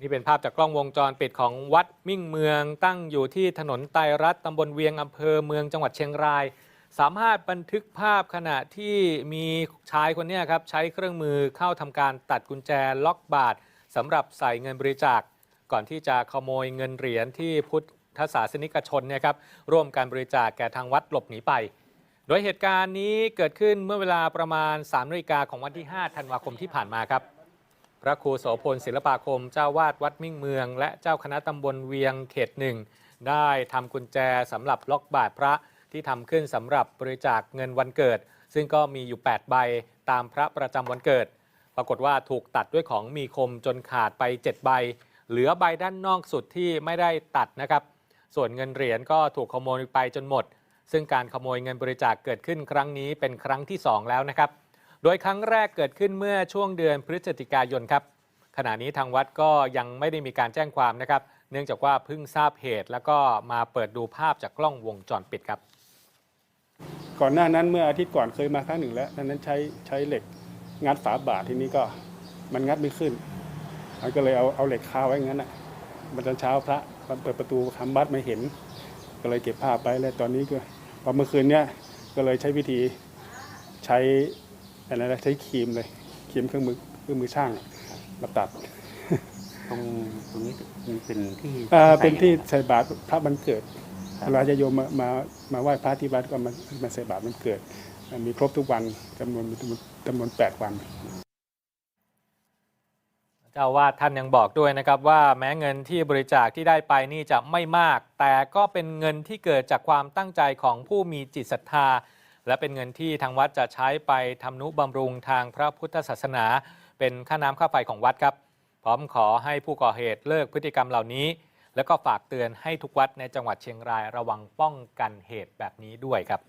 นี่เป็นภาพจากกล้องวงจรปิดของวัดมิ่งเมืองตั้งอยู่ที่ถนนไตรรัตน์ตำบลเวียงอำเภอเมืองจังหวัดเชียงราย สามารถบันทึกภาพขณะที่มีชายคนนี้ครับใช้เครื่องมือเข้าทำการตัดกุญแจล็อกบาทสำหรับใส่เงินบริจาค ก่อนที่จะขโมยเงินเหรียญที่พุทธศาสนิกชนเนี่ยครับร่วมการบริจาคแก่ทางวัดหลบหนีไป โดยเหตุการณ์นี้เกิดขึ้นเมื่อเวลาประมาณ3นาฬิกาของวันที่ 5 ธันวาคมที่ผ่านมาครับ พระครูโสพลศิลปาคมเจ้าวาดวัดมิ่งเมือง และเจ้าคณะตำบลเวียงเขตหนึ่งได้ทำกุญแจสำหรับล็อกบาทพระที่ทำขึ้นสำหรับบริจาคเงินวันเกิด ซึ่งก็มีอยู่ 8 ใบตามพระประจำวันเกิด ปรากฏว่าถูกตัดด้วยของมีคมจนขาดไป 7 ใบ เหลือใบด้านนอกสุดที่ไม่ได้ตัดนะครับ ส่วนเงินเหรียญก็ถูกขโมยไปจนหมด ซึ่งการขโมยเงินบริจาคเกิดขึ้นครั้งนี้เป็นครั้งที่ 2 แล้วนะครับ โดยครั้งแรกเกิดขึ้นเมื่อช่วงเดือนพฤศจิกายนครับ ขณะนี้ทางวัดก็ยังไม่ได้มีการแจ้งความนะครับ เนื่องจากว่าเพิ่งทราบเหตุ แล้วก็มาเปิดดูภาพจากกล้องวงจรปิดครับ ก่อนหน้านั้นเมื่ออาทิตย์ก่อนเคยมาครั้งหนึ่งแล้วนนั้นใช้ใช้เหล็กงัดฝาบาททีนี้ก็มันงัดไม่ขึ้นมันก็เลยเอาเอาเหล็กคาไว้งั้นอะมันตอนเช้าพระเปิดประตูทำบัตรไม่เห็น ก็เลยเก็บภาพไปแล้วตอนนี้ก็พอเมื่อคืนเนี้ยก็เลยใช้วิธีใช้ อะไรนะใช้ครีมเลยครีมเครื่องมือเครื่องมือช่างมาตัดตรงตรงนี้มันเป็นที่อ่าใส่เป็นที่อะไรครับใส่บาตรพระบันเกิดครับเวลาจะโยมมามามาไหว้พระที่วัดก็มามาใส่บาตรมันเกิด มีครบทุกวันจำนวนจำนวนจำนวนแปดวันเจ้าอาวาดท่านยังบอกด้วยนะครับว่าแม้เงินที่บริจาคที่ได้ไปนี่จะไม่มาก แต่ก็เป็นเงินที่เกิดจากความตั้งใจของผู้มีจิตศรัทธา และเป็นเงินที่ทางวัดจะใช้ไปทำนุบำรุงทางพระพุทธศาสนา เป็นค่าน้ำค่าไฟของวัดครับ พร้อมขอให้ผู้ก่อเหตุเลิกพฤติกรรมเหล่านี้ แล้วก็ฝากเตือนให้ทุกวัดในจังหวัดเชียงรายระวังป้องกันเหตุแบบนี้ด้วยครับ